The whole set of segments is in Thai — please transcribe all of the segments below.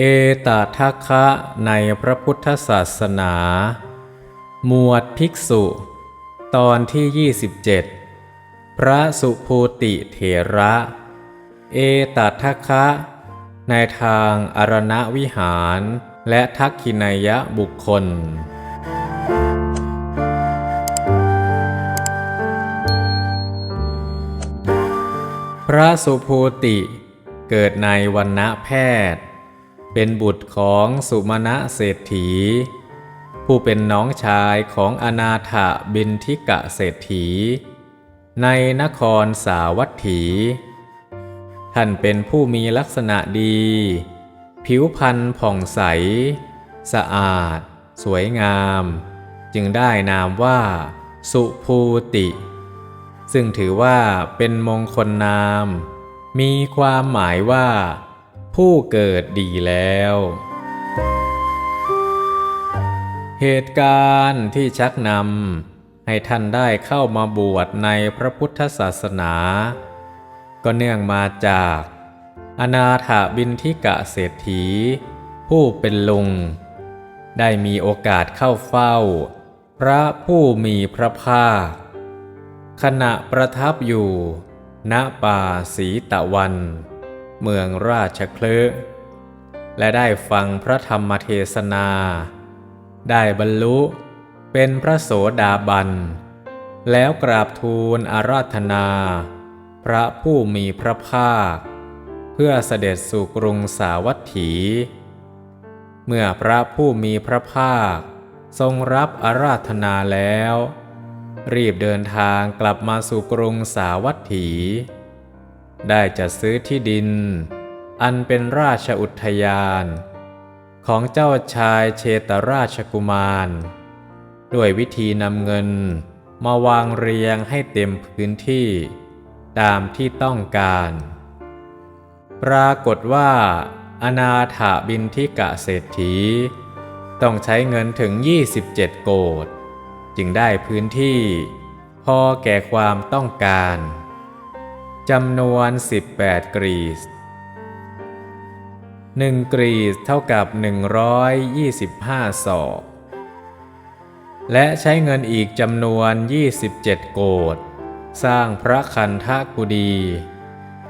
เอตทัคคะในพระพุทธศาสนา หมวดภิกษุ ตอนที่ 27 พระสุภูติเถระ เอตทัคคะ ในทางอรณวิหารและทักขินายะบุคคล พระสุภูติเกิดในวันณะแพทย์ เป็นบุตรของสุมาณะเศรษฐี ผู้เป็นน้องชายของอนาถบินทิกะเศรษฐี ในนครสาวัตถี ท่านเป็นผู้มีลักษณะดี ผิวพรรณผ่องใส สะอาด สวยงาม จึงได้นามว่า สุภูติ ซึ่งถือว่าเป็นมงคลนาม มีความหมายว่า ผู้เกิดดีแล้ว เหตุการณ์ที่ชักนำให้ท่านได้เข้ามาบวชในพระพุทธศาสนา ก็เนื่องมาจาก อนาถาบินทิกะเศรษฐี ผู้เป็นลุง ได้มีโอกาสเข้าเฝ้า พระผู้มีพระภาค ขณะประทับอยู่ ณป่าสีตะวัน เมืองราชคลึและได้ฟังพระธรรมเทศนา ได้บรรลุเป็นพระโสดาบัน แล้วกราบทูลอาราธนา พระผู้มีพระภาค เพื่อเสด็จสู่กรุงสาวัตถี เมื่อพระผู้มีพระภาค ทรงรับอาราธนาแล้ว รีบเดินทางกลับมาสู่กรุงสาวัตถี ได้จัดซื้อที่ดิน อันเป็นราชอุทยาน ของเจ้าชายเชตราชกุมาร ด้วยวิธีนำเงินมาวางเรียงให้เต็มพื้นที่ ตามที่ต้องการ ปรากฏว่า อนาถาบินทิกะเศรษฐี ต้องใช้เงินถึง 27 โกดจึงได้พื้นที่ พอแก่ความต้องการ จำนวน 18 กรีสหนึ่งกรีสเท่ากับ 125 ศอก และใช้เงินอีกจำนวน 27 โกดสร้างพระคันธกุดี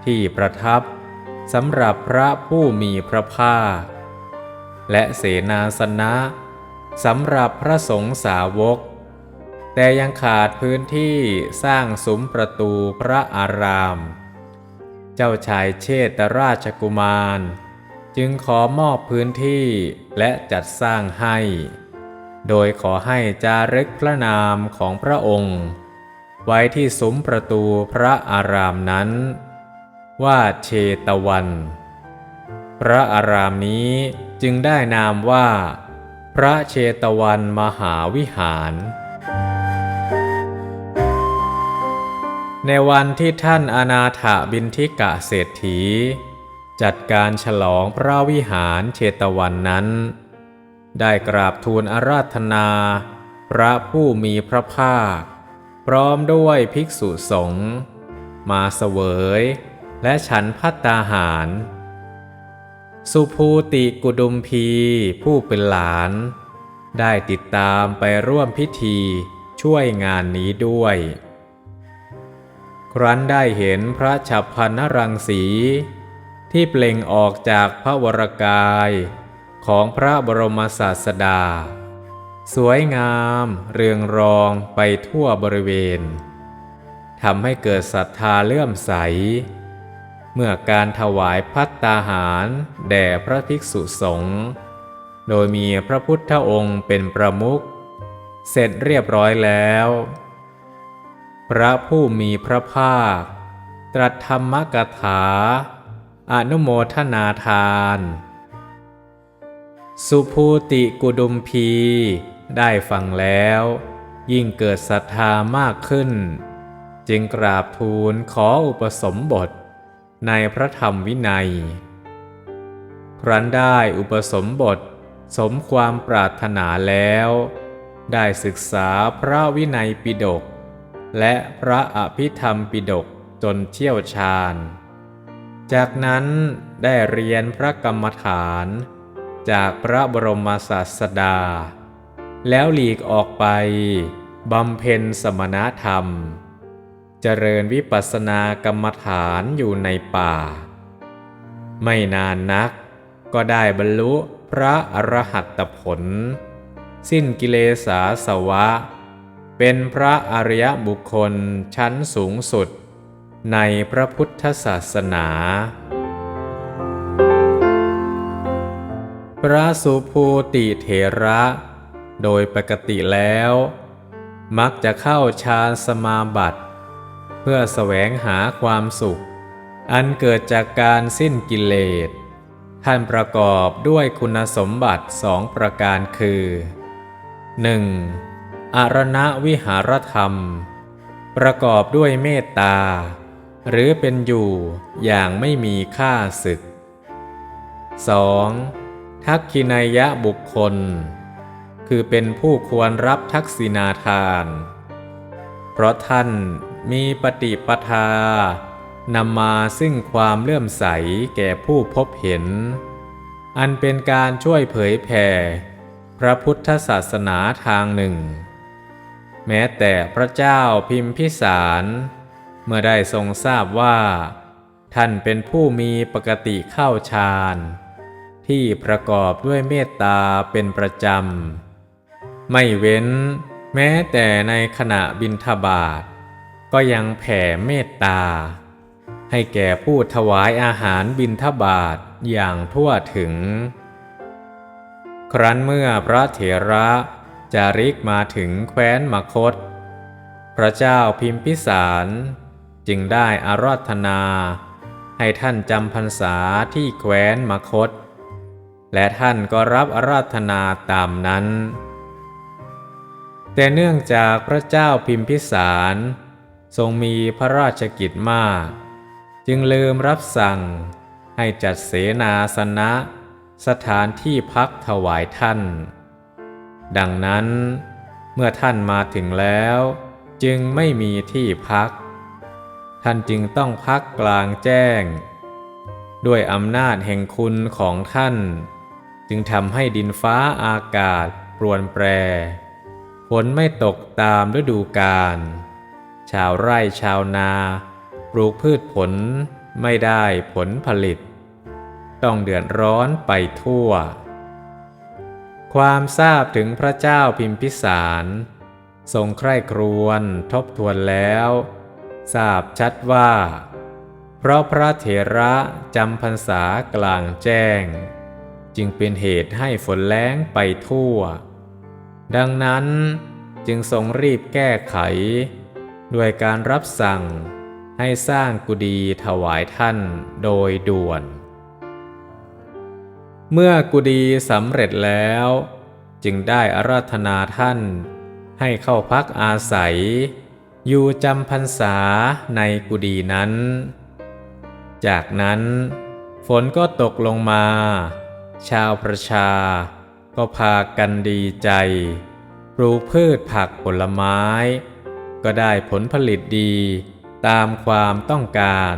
ที่ประทับสำหรับพระผู้มีพระภาค และเสนาสนะสำหรับพระสงฆ์สาวก แต่ยังขาดพื้นที่สร้างซุ้มประตูพระอาราม เจ้าชายเชตราชกุมาร จึงขอมอบพื้นที่และจัดสร้างให้ โดยขอให้จารึกพระนามของพระองค์ ไว้ที่ซุ้มประตูพระอารามนั้น ว่าเชตวัน พระอารามนี้จึงได้นามว่า พระเชตวันมหาวิหาร ในวันที่ท่านอนาถบินทิกะเศรษฐี จัดการฉลองพระวิหารเชตวันนั้น ได้กราบทูลอาราธนา พระผู้มีพระภาค พร้อมด้วยภิกษุสงฆ์มาเสวย และฉันพัตตาหาร สุภูติกุดุมพีผู้เป็นหลาน ได้ติดตามไปร่วมพิธีช่วยงานนี้ด้วย ครั้นได้เห็นพระฉับพันนรังสี ที่เปล่งออกจากพระวรกายของพระบรมศาสดา สวยงามเรืองรองไปทั่วบริเวณทำให้เกิดศรัทธาเลื่อมใส เมื่อการถวายพัตตาหาร แด่พระภิกษุสงฆ์โดยมีพระพุทธองค์เป็นประมุขเสร็จเรียบร้อยแล้ว พระผู้มีพระภาค ตรัสธรรมกถา อนุโมทนาทาน สุภูติกุดุมพี ได้ฟังแล้ว ยิ่งเกิดศรัทธามากขึ้น จึงกราบทูลขออุปสมบท ในพระธรรมวินัย ครั้นได้อุปสมบทสมความปรารถนาแล้ว ได้ศึกษาพระวินัยปิฎก และพระอภิธรรมปิฎกจนเชี่ยวชาญ จากนั้นได้เรียนพระกรรมฐาน จากพระบรมศาสดา แล้วหลีกออกไปบำเพ็ญสมณธรรม เจริญวิปัสสนากรรมฐานอยู่ในป่า ไม่นานนักก็ได้บรรลุพระอรหัตผล สิ้นกิเลสาสวะ เป็นพระอริยบุคคลชั้นสูงสุด ในพระพุทธศาสนา พระสุภูติเถระ โดยปกติแล้ว มักจะเข้าฌานสมาบัติ เพื่อแสวงหาความสุข อันเกิดจากการสิ้นกิเลส ท่านประกอบด้วยคุณสมบัติสองประการคือ 1. อารณวิหารธรรม ประกอบด้วยเมตตา หรือเป็นอยู่อย่างไม่มีค่าศึก 2. ทักขินายะบุคคล คือเป็นผู้ควรรับทักษิณาทาน เพราะท่านมีปฏิปทานำมาซึ่งความเลื่อมใสแก่ผู้พบเห็น อันเป็นการช่วยเผยแผ่พระพุทธศาสนาทางหนึ่ง แม้แต่พระเจ้าพิมพิสาร เมื่อได้ทรงทราบว่า ท่านเป็นผู้มีปกติเข้าฌานที่ประกอบด้วยเมตตาเป็นประจำ ไม่เว้นแม้แต่ในขณะบินทบาท ก็ยังแผ่เมตตา ให้แก่ผู้ถวายอาหารบินทบาทอย่างทั่วถึง ครั้นเมื่อพระเถระ จาริกมาถึงแคว้นมคต พระเจ้าพิมพิสารจึงได้อาราธนา ให้ท่านจำพรรษาที่แคว้นมคต และท่านก็รับอาราธนาตามนั้น แต่เนื่องจากพระเจ้าพิมพิสารทรงมีพระราชกิจมาก จึงลืมรับสั่งให้จัดเสนาสนะ สถานที่พักถวายท่าน ดังนั้น เมื่อท่านมาถึงแล้ว จึงไม่มีที่พัก ท่านจึงต้องพักกลางแจ้ง ด้วยอำนาจแห่งคุณของท่าน จึงทำให้ดินฟ้าอากาศปรวนแปรฝนไม่ตกตามฤดูกาลชาวไร่ชาวนา ปลูกพืชผลไม่ได้ผลผลิต ต้องเดือดร้อนไปทั่ว ความทราบถึงพระเจ้าพิมพิสารทรงใคร่ครวญทบทวนแล้ว ทราบชัดว่า เพราะพระเถระจำพรรษากลางแจ้ง จึงเป็นเหตุให้ฝนแล้งไปทั่ว ดังนั้นจึงทรงรีบแก้ไข ด้วยการรับสั่งให้สร้างกุฏิถวายท่านโดยด่วน เมื่อกุฏิสำเร็จแล้ว จึงได้อาราธนาท่าน ให้เข้าพักอาศัย อยู่จำพรรษาในกุฏินั้น จากนั้นฝนก็ตกลงมา ชาวประชาก็พากันดีใจปลูกพืชผักผลไม้ ก็ได้ผลผลิตดีตามความต้องการ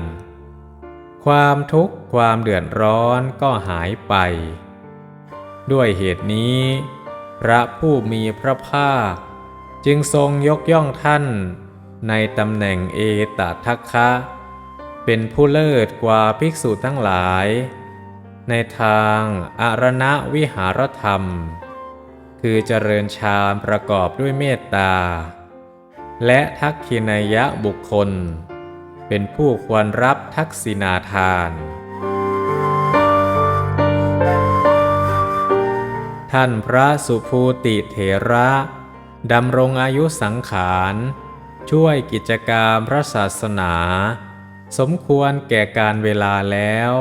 ความทุกข์ความเดือดร้อนก็หายไป ด้วยเหตุนี้ พระผู้มีพระภาค จึงทรงยกย่องท่านในตำแหน่งเอตทัคคะ เป็นผู้เลิศกว่าภิกษุทั้งหลาย ในทางอารณวิหารธรรม คือเจริญฌานประกอบด้วยเมตตา และทักขินายะบุคคล เป็นผู้ควรรับทักษิณาทาน ท่านพระสุภูติเถระดำรงอายุสังขาร ช่วยกิจการพระศาสนา สมควรแก่การเวลาแล้ว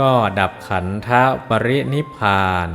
ก็ดับขันธปรินิพพาน